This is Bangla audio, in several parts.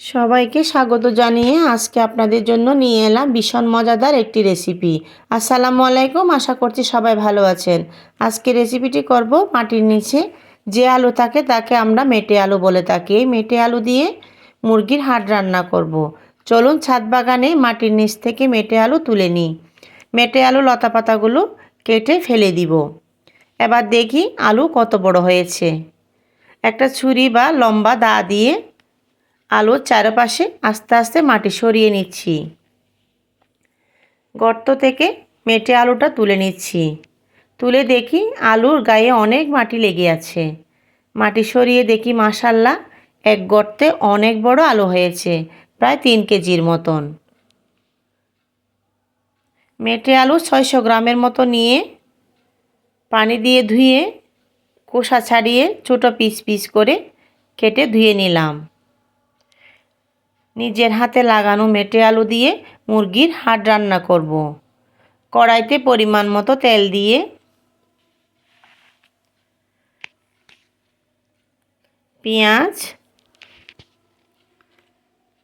সবাইকে স্বাগত জানিয়ে আজকে আপনাদের জন্য নিয়ে এলাম ভীষণ মজাদার একটি রেসিপি আসসালামু আলাইকুম, আশা করছি সবাই ভালো আছেন। আজকে রেসিপিটি করব মাটির নিচে। যে আলু থাকে তাকে আমরা মেটে আলু বলে থাকি। এই মেটে আলু দিয়ে মুরগির হাড় রান্না করব। চলুন ছাদ বাগানে মাটির নিচ থেকে মেটে আলু তুলে নিই। মেটে আলু লতা পাতাগুলো কেটে ফেলে দিব। এবার দেখি আলু কত বড় হয়েছে। একটা ছুরি বা লম্বা দা দিয়ে আলুর চারপাশে আস্তে আস্তে মাটি সরিয়ে নিচ্ছি। গর্ত থেকে মেটে আলুটা তুলে নিচ্ছি। তুলে দেখি আলুর গায়ে অনেক মাটি লেগে আছে। মাটি সরিয়ে দেখি মাসাল্লা এক গর্তে অনেক বড় আলু হয়েছে, প্রায় তিন কেজির মতন। মেটে আলু ছয়শো গ্রামের মতো নিয়ে পানি দিয়ে ধুয়ে কোষা ছাড়িয়ে ছোটো পিস পিস করে কেটে ধুয়ে নিলাম। নিজের হাতে লাগানো মেটে আলু দিয়ে মুরগির হাড় রান্না করব। কড়াইতে পরিমাণ মতো তেল দিয়ে পেঁয়াজ,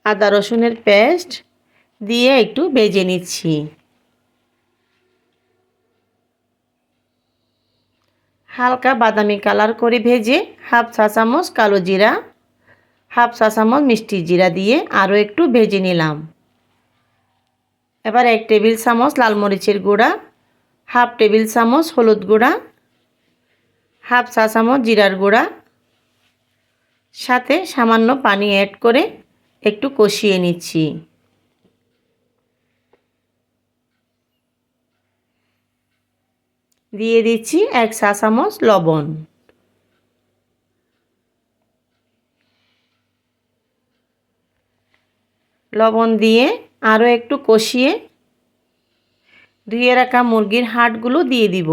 আদা রসুনের পেস্ট দিয়ে একটু বেজে নিচ্ছি হালকা বাদামি কালার করে ভেজে হাফ চা চামচ কালো জিরা হাফ চা চামচ মিষ্টি জিরা দিয়ে আরও একটু ভেজে নিলাম। এবার এক টেবিল চামচ লাল মরিচের গুঁড়া, হাফ টেবিল চামচ হলুদ গুঁড়া, হাফ চা চামচ জিরার গুঁড়া, সাথে সামান্য পানি অ্যাড করে একটু কষিয়ে নিচ্ছি। দিয়ে দিচ্ছি এক চা চামচ লবণ। লবণ দিয়ে আরও একটু কষিয়ে ধুয়ে রাখা মুরগির হাড়গুলো দিয়ে দিব।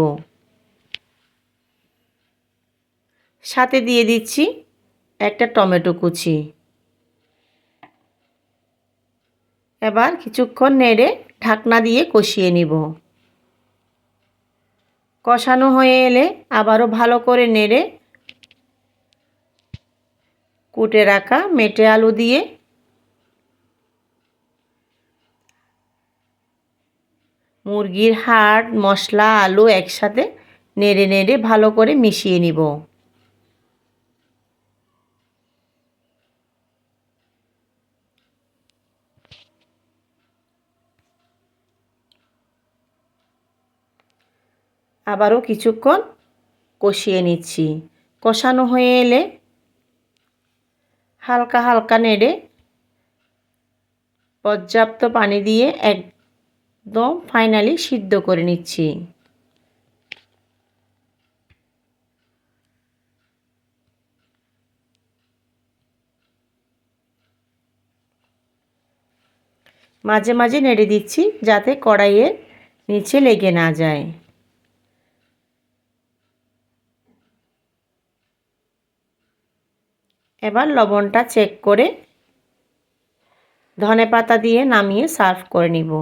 সাথে দিয়ে দিচ্ছি একটা টমেটো কুচি। এবার কিছুক্ষণ নেড়ে ঢাকনা দিয়ে কষিয়ে নিব। কষানো হয়ে এলে আবারও ভালো করে নেড়ে কুটে রাখা মেটে আলু দিয়ে মুরগির হাড়, মশলা, আলু একসাথে নেড়ে নেড়ে ভালো করে মিশিয়ে নিব। আবারও কিছুক্ষণ কষিয়ে নিচ্ছি। কষানো হয়ে এলে হালকা হালকা নেড়ে পর্যাপ্ত পানি দিয়ে একদম ফাইনালি সিদ্ধ করে নিচ্ছি। মাঝে মাঝে নেড়ে দিচ্ছি যাতে কড়াইয়ের নিচে লেগে না যায়। এবার লবণটা চেক করে ধনে পাতা দিয়ে নামিয়ে সার্ভ করে নিব।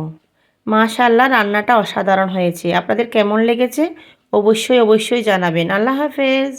মাশাল্লাহ রান্নাটা অসাধারণ হয়েছে। আপনাদের কেমন লেগেছে? অবশ্যই অবশ্যই জানাবেন। আল্লাহ হাফেজ।